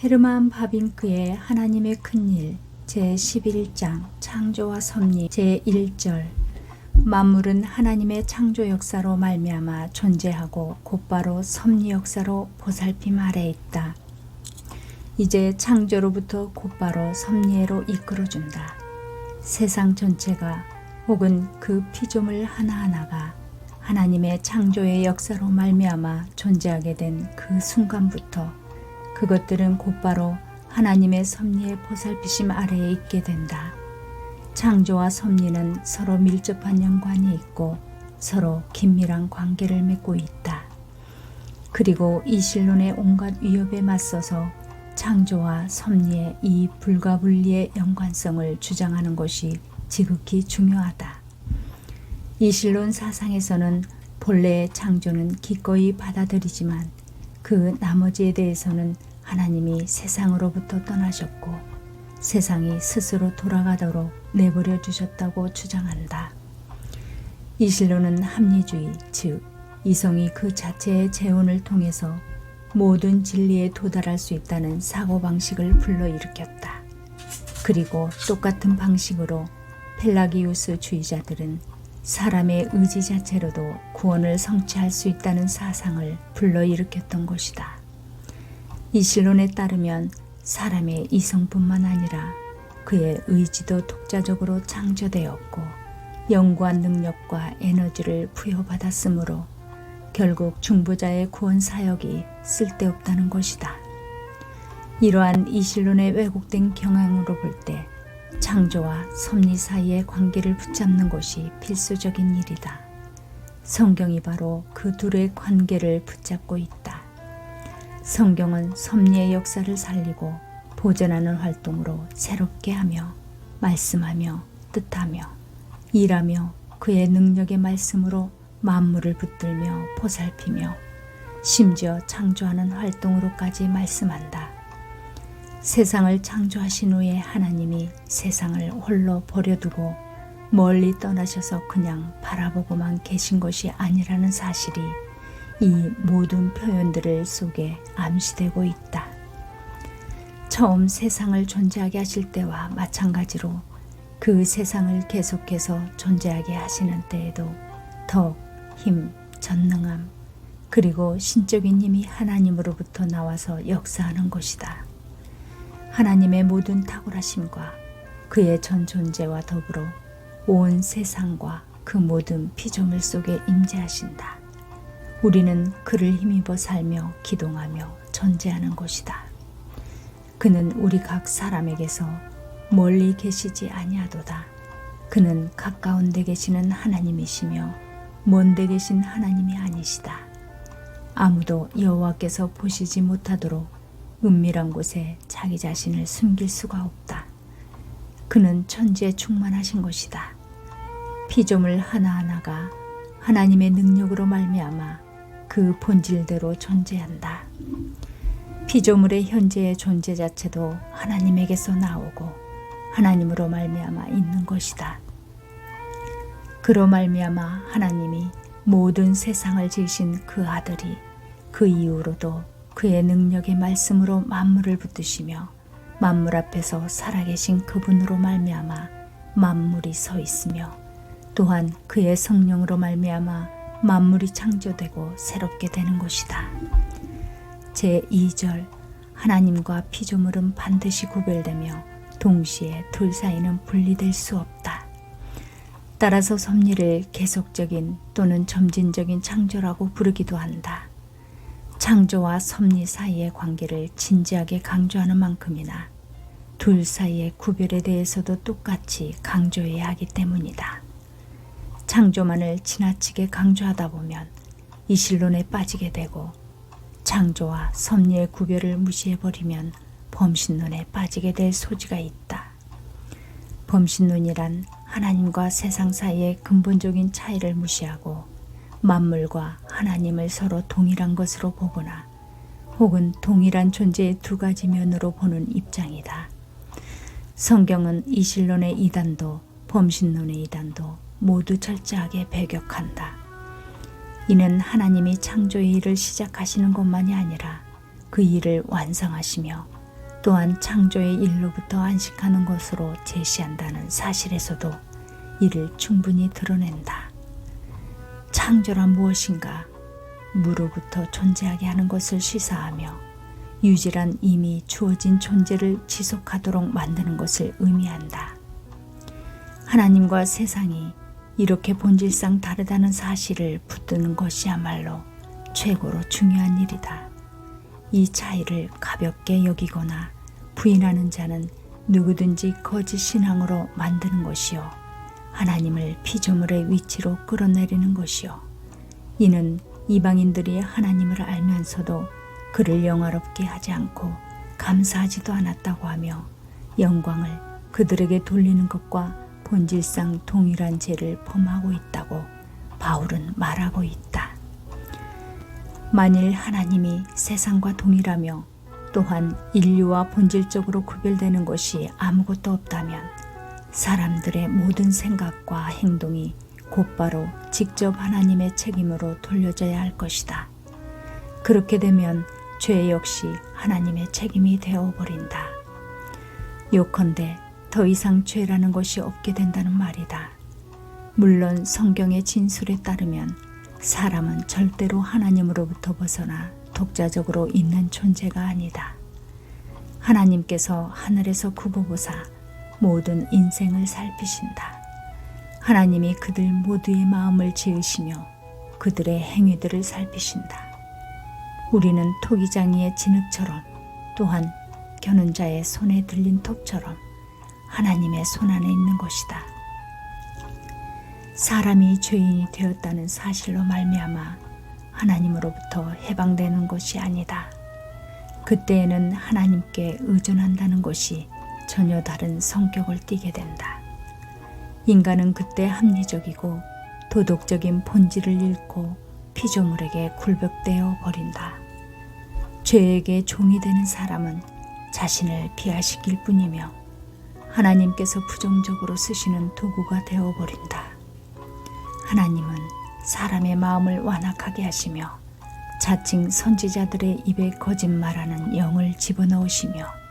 헤르만 바빙크의 하나님의 큰일 제11장 창조와 섭리 제1절 만물은 하나님의 창조 역사로 말미암아 존재하고 곧바로 섭리 역사로 보살핌 아래 있다. 이제 창조로부터 곧바로 섭리로 이끌어준다. 세상 전체가 혹은 그 피조물 하나하나가 하나님의 창조의 역사로 말미암아 존재하게 된 그 순간부터 그것들은 곧바로 하나님의 섭리의 보살피심 아래에 있게 된다. 창조와 섭리는 서로 밀접한 연관이 있고 서로 긴밀한 관계를 맺고 있다. 그리고 이 신론의 온갖 위협에 맞서서 창조와 섭리의 이 불가분리의 연관성을 주장하는 것이 지극히 중요하다. 이 신론 사상에서는 본래의 창조는 기꺼이 받아들이지만 그 나머지에 대해서는 하나님이 세상으로부터 떠나셨고 세상이 스스로 돌아가도록 내버려 주셨다고 주장한다. 이 신론은 합리주의, 즉 이성이 그 자체의 재혼을 통해서 모든 진리에 도달할 수 있다는 사고방식을 불러일으켰다. 그리고 똑같은 방식으로 펠라기우스 주의자들은 사람의 의지 자체로도 구원을 성취할 수 있다는 사상을 불러일으켰던 것이다. 이 신론에 따르면 사람의 이성뿐만 아니라 그의 의지도 독자적으로 창조되었고 영구한 능력과 에너지를 부여받았으므로 결국 중보자의 구원 사역이 쓸데없다는 것이다. 이러한 이 신론의 왜곡된 경향으로 볼 때 창조와 섭리 사이의 관계를 붙잡는 것이 필수적인 일이다. 성경이 바로 그 둘의 관계를 붙잡고 있다. 성경은 섭리의 역사를 살리고 보존하는 활동으로 새롭게 하며 말씀하며 뜻하며 일하며 그의 능력의 말씀으로 만물을 붙들며 보살피며 심지어 창조하는 활동으로까지 말씀한다. 세상을 창조하신 후에 하나님이 세상을 홀로 버려두고 멀리 떠나셔서 그냥 바라보고만 계신 것이 아니라는 사실이 이 모든 표현들을 속에 암시되고 있다. 처음 세상을 존재하게 하실 때와 마찬가지로 그 세상을 계속해서 존재하게 하시는 때에도 더 힘, 전능함, 그리고 신적인 힘이 하나님으로부터 나와서 역사하는 것이다. 하나님의 모든 탁월하심과 그의 전 존재와 더불어 온 세상과 그 모든 피조물 속에 임재하신다. 우리는 그를 힘입어 살며 기동하며 존재하는 것이다. 그는 우리 각 사람에게서 멀리 계시지 아니하도다. 그는 가까운 데 계시는 하나님이시며 먼 데 계신 하나님이 아니시다. 아무도 여호와께서 보시지 못하도록 은밀한 곳에 자기 자신을 숨길 수가 없다. 그는 천지에 충만하신 것이다. 피조물 하나하나가 하나님의 능력으로 말미암아 그 본질대로 존재한다. 피조물의 현재의 존재 자체도 하나님에게서 나오고 하나님으로 말미암아 있는 것이다. 그로 말미암아 하나님이 모든 세상을 지으신 그 아들이 그 이후로도 그의 능력의 말씀으로 만물을 붙드시며 만물 앞에서 살아계신 그분으로 말미암아 만물이 서 있으며 또한 그의 성령으로 말미암아 만물이 창조되고 새롭게 되는 것이다. 제 2절 하나님과 피조물은 반드시 구별되며 동시에 둘 사이는 분리될 수 없다. 따라서 섭리를 계속적인 또는 점진적인 창조라고 부르기도 한다. 창조와 섭리 사이의 관계를 진지하게 강조하는 만큼이나 둘 사이의 구별에 대해서도 똑같이 강조해야 하기 때문이다. 창조만을 지나치게 강조하다 보면 이 신론에 빠지게 되고 창조와 섭리의 구별을 무시해버리면 범신론에 빠지게 될 소지가 있다. 범신론이란 하나님과 세상 사이의 근본적인 차이를 무시하고 만물과 하나님을 서로 동일한 것으로 보거나 혹은 동일한 존재의 두 가지 면으로 보는 입장이다. 성경은 이 신론의 이단도 범신론의 이단도 모두 철저하게 배격한다. 이는 하나님이 창조의 일을 시작하시는 것만이 아니라 그 일을 완성하시며 또한 창조의 일로부터 안식하는 것으로 제시한다는 사실에서도 이를 충분히 드러낸다. 창조란 무엇인가? 무로부터 존재하게 하는 것을 시사하며 유지란 이미 주어진 존재를 지속하도록 만드는 것을 의미한다. 하나님과 세상이 이렇게 본질상 다르다는 사실을 붙드는 것이야말로 최고로 중요한 일이다. 이 차이를 가볍게 여기거나 부인하는 자는 누구든지 거짓 신앙으로 만드는 것이요. 하나님을 피조물의 위치로 끌어내리는 것이요. 이는 이방인들이 하나님을 알면서도 그를 영화롭게 하지 않고 감사하지도 않았다고 하며 영광을 그들에게 돌리는 것과 본질상 동일한 죄를 범하고 있다고 바울은 말하고 있다. 만일 하나님이 세상과 동일하며 또한 인류와 본질적으로 구별되는 것이 아무것도 없다면 사람들의 모든 생각과 행동이 곧바로 직접 하나님의 책임으로 돌려져야 할 것이다. 그렇게 되면 죄 역시 하나님의 책임이 되어버린다. 요컨대 더 이상 죄라는 것이 없게 된다는 말이다. 물론 성경의 진술에 따르면 사람은 절대로 하나님으로부터 벗어나 독자적으로 있는 존재가 아니다. 하나님께서 하늘에서 구보보사 모든 인생을 살피신다. 하나님이 그들 모두의 마음을 지으시며 그들의 행위들을 살피신다. 우리는 토기장이의 진흙처럼 또한 겨눈 자의 손에 들린 톱처럼 하나님의 손 안에 있는 것이다. 사람이 죄인이 되었다는 사실로 말미암아 하나님으로부터 해방되는 것이 아니다. 그때에는 하나님께 의존한다는 것이 전혀 다른 성격을 띠게 된다. 인간은 그때 합리적이고 도덕적인 본질을 잃고 피조물에게 굴복되어 버린다. 죄에게 종이 되는 사람은 자신을 비하시킬 뿐이며 하나님께서 부정적으로 쓰시는 도구가 되어 버린다. 하나님은 사람의 마음을 완악하게 하시며 자칭 선지자들의 입에 거짓말하는 영을 집어넣으시며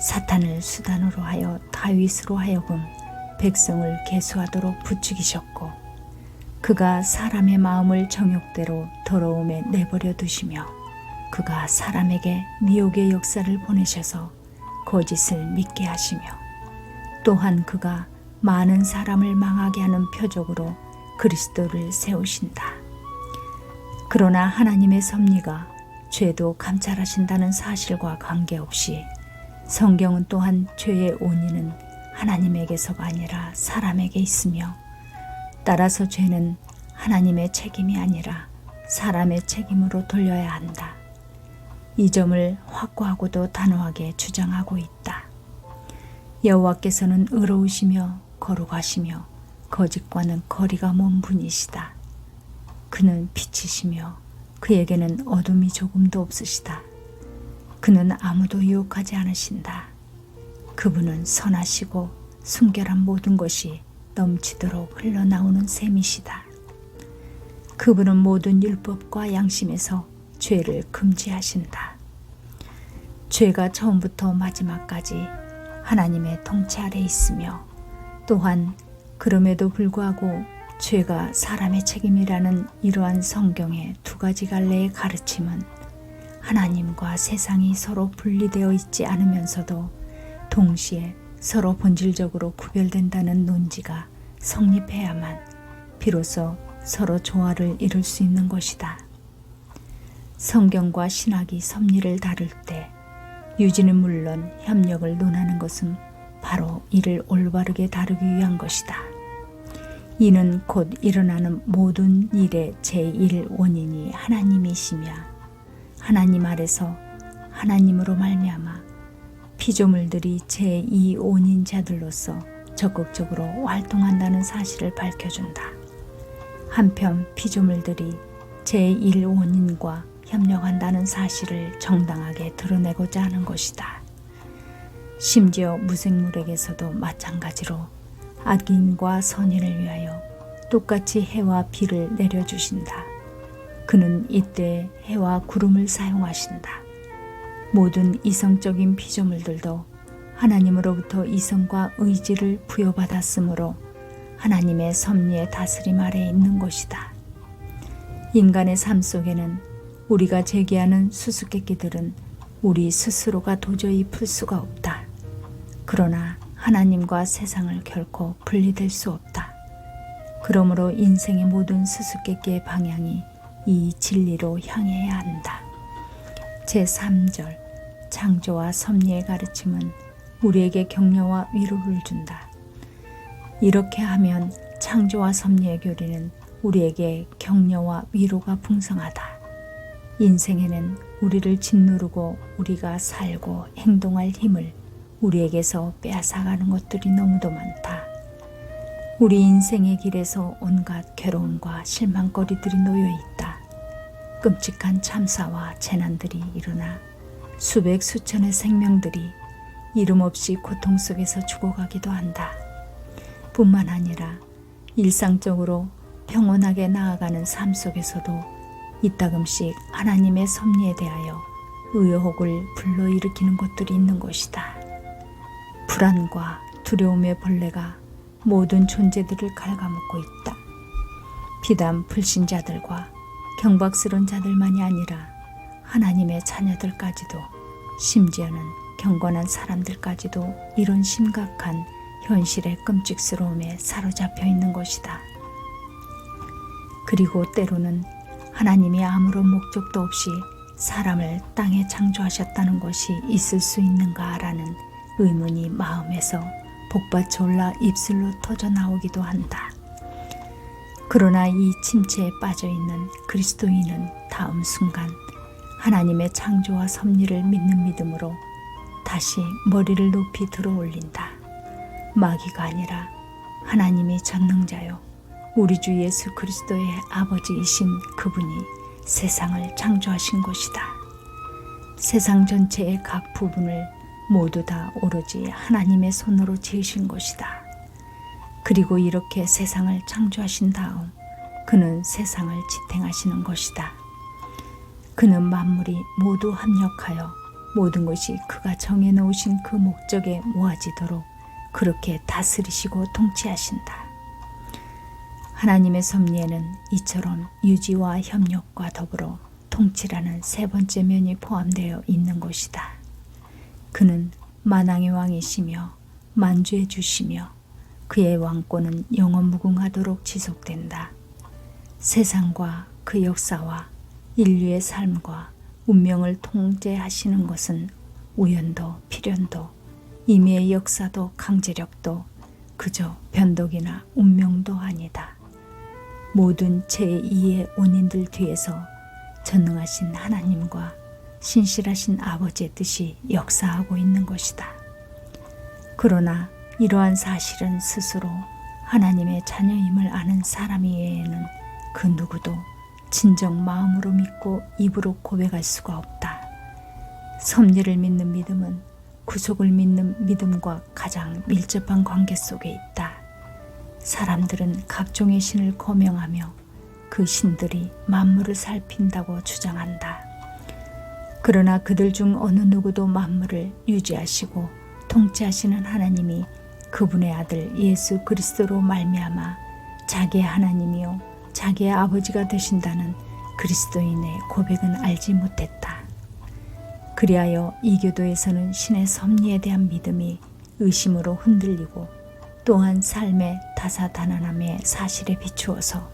사탄을 수단으로 하여 다윗으로 하여금 백성을 계수하도록 부추기셨고 그가 사람의 마음을 정욕대로 더러움에 내버려 두시며 그가 사람에게 미혹의 역사를 보내셔서 거짓을 믿게 하시며 또한 그가 많은 사람을 망하게 하는 표적으로 그리스도를 세우신다. 그러나 하나님의 섭리가 죄도 감찰하신다는 사실과 관계없이 성경은 또한 죄의 원인은 하나님에게서가 아니라 사람에게 있으며 따라서 죄는 하나님의 책임이 아니라 사람의 책임으로 돌려야 한다. 이 점을 확고하고도 단호하게 주장하고 있다. 여호와께서는 의로우시며 거룩하시며 거짓과는 거리가 먼 분이시다. 그는 빛이시며 그에게는 어둠이 조금도 없으시다. 그는 아무도 유혹하지 않으신다. 그분은 선하시고 순결한 모든 것이 넘치도록 흘러나오는 셈이시다. 그분은 모든 율법과 양심에서 죄를 금지하신다. 죄가 처음부터 마지막까지 하나님의 통치 아래 있으며 또한 그럼에도 불구하고 죄가 사람의 책임이라는 이러한 성경의 두 가지 갈래의 가르침은 하나님과 세상이 서로 분리되어 있지 않으면서도 동시에 서로 본질적으로 구별된다는 논지가 성립해야만 비로소 서로 조화를 이룰 수 있는 것이다. 성경과 신학이 섭리를 다룰 때 유지는 물론 협력을 논하는 것은 바로 이를 올바르게 다루기 위한 것이다. 이는 곧 일어나는 모든 일의 제1 원인이 하나님이시며 하나님 아래서 하나님으로 말미암아 피조물들이 제2 원인자들로서 적극적으로 활동한다는 사실을 밝혀준다. 한편 피조물들이 제1 원인과 협력한다는 사실을 정당하게 드러내고자 하는 것이다. 심지어 무생물에게서도 마찬가지로 악인과 선인을 위하여 똑같이 해와 비를 내려주신다. 그는 이때 해와 구름을 사용하신다. 모든 이성적인 피조물들도 하나님으로부터 이성과 의지를 부여받았으므로 하나님의 섭리의 다스림 아래 있는 것이다. 인간의 삶 속에는 우리가 제기하는 수수께끼들은 우리 스스로가 도저히 풀 수가 없다. 그러나 하나님과 세상을 결코 분리될 수 없다. 그러므로 인생의 모든 수수께끼의 방향이 이 진리로 향해야 한다. 제3절 창조와 섭리의 가르침은 우리에게 격려와 위로를 준다. 이렇게 하면 창조와 섭리의 교리는 우리에게 격려와 위로가 풍성하다. 인생에는 우리를 짓누르고 우리가 살고 행동할 힘을 우리에게서 빼앗아가는 것들이 너무도 많다. 우리 인생의 길에서 온갖 괴로움과 실망거리들이 놓여 있다. 끔찍한 참사와 재난들이 일어나 수백 수천의 생명들이 이름 없이 고통 속에서 죽어가기도 한다. 뿐만 아니라 일상적으로 평온하게 나아가는 삶 속에서도 이따금씩 하나님의 섭리에 대하여 의혹을 불러일으키는 것들이 있는 것이다. 불안과 두려움의 벌레가 모든 존재들을 갉아먹고 있다. 비단 불신자들과 경박스러운 자들만이 아니라 하나님의 자녀들까지도 심지어는 경건한 사람들까지도 이런 심각한 현실의 끔찍스러움에 사로잡혀 있는 것이다. 그리고 때로는 하나님이 아무런 목적도 없이 사람을 땅에 창조하셨다는 것이 있을 수 있는가라는 의문이 마음에서 복받쳐 올라 입술로 터져 나오기도 한다. 그러나 이 침체에 빠져 있는 그리스도인은 다음 순간 하나님의 창조와 섭리를 믿는 믿음으로 다시 머리를 높이 들어 올린다. 마귀가 아니라 하나님이 전능자요. 우리 주 예수 그리스도의 아버지이신 그분이 세상을 창조하신 것이다. 세상 전체의 각 부분을 모두 다 오로지 하나님의 손으로 지으신 것이다. 그리고 이렇게 세상을 창조하신 다음 그는 세상을 지탱하시는 것이다. 그는 만물이 모두 합력하여 모든 것이 그가 정해놓으신 그 목적에 모아지도록 그렇게 다스리시고 통치하신다. 하나님의 섭리에는 이처럼 유지와 협력과 더불어 통치라는 세 번째 면이 포함되어 있는 것이다. 그는 만왕의 왕이시며 만주해 주시며 그의 왕권은 영원 무궁하도록 지속된다. 세상과 그 역사와 인류의 삶과 운명을 통제하시는 것은 우연도 필연도 임의의 역사도 강제력도 그저 변덕이나 운명도 아니다. 모든 제2의 원인들 뒤에서 전능하신 하나님과 신실하신 아버지의 뜻이 역사하고 있는 것이다. 그러나 이러한 사실은 스스로 하나님의 자녀임을 아는 사람 이외에는 그 누구도 진정 마음으로 믿고 입으로 고백할 수가 없다. 섭리를 믿는 믿음은 구속을 믿는 믿음과 가장 밀접한 관계 속에 있다. 사람들은 각종의 신을 거명하며 그 신들이 만물을 살핀다고 주장한다. 그러나 그들 중 어느 누구도 만물을 유지하시고 통치하시는 하나님이 그분의 아들 예수 그리스도로 말미암아 자기의 하나님이요 자기의 아버지가 되신다는 그리스도인의 고백은 알지 못했다. 그리하여 이 교도에서는 신의 섭리에 대한 믿음이 의심으로 흔들리고 또한 삶의 다사다난함의 사실에 비추어서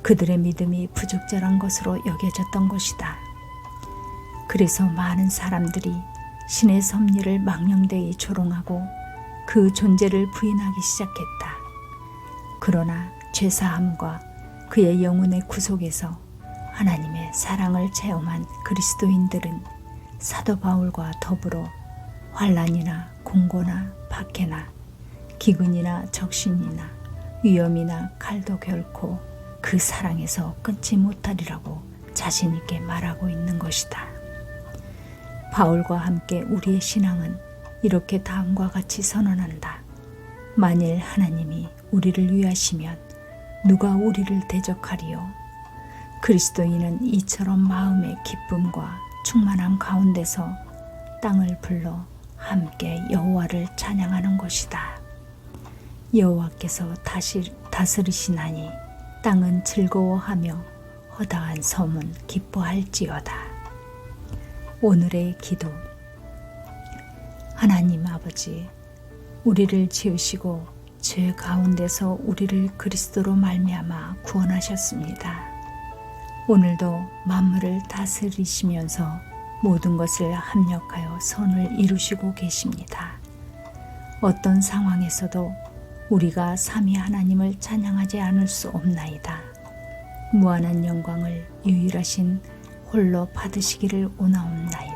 그들의 믿음이 부적절한 것으로 여겨졌던 것이다. 그래서 많은 사람들이 신의 섭리를 망령되이 조롱하고 그 존재를 부인하기 시작했다. 그러나 죄사함과 그의 영혼의 구속에서 하나님의 사랑을 체험한 그리스도인들은 사도 바울과 더불어 환란이나 공고나 박해나 기근이나 적신이나 위험이나 칼도 결코 그 사랑에서 끊지 못하리라고 자신 있게 말하고 있는 것이다. 바울과 함께 우리의 신앙은 이렇게 다음과 같이 선언한다. 만일 하나님이 우리를 위하시면 누가 우리를 대적하리요? 그리스도인은 이처럼 마음의 기쁨과 충만함 가운데서 땅을 불러 함께 여호와를 찬양하는 곳이다. 여호와께서 다시 다스리시나니 땅은 즐거워하며 허다한 섬은 기뻐할지어다. 오늘의 기도 하나님 아버지 우리를 지으시고 죄 가운데서 우리를 그리스도로 말미암아 구원하셨습니다. 오늘도 만물을 다스리시면서 모든 것을 합력하여 선을 이루시고 계십니다. 어떤 상황에서도 우리가 삼위 하나님을 찬양하지 않을 수 없나이다. 무한한 영광을 유일하신 홀로 받으시기를 원하옵나이다.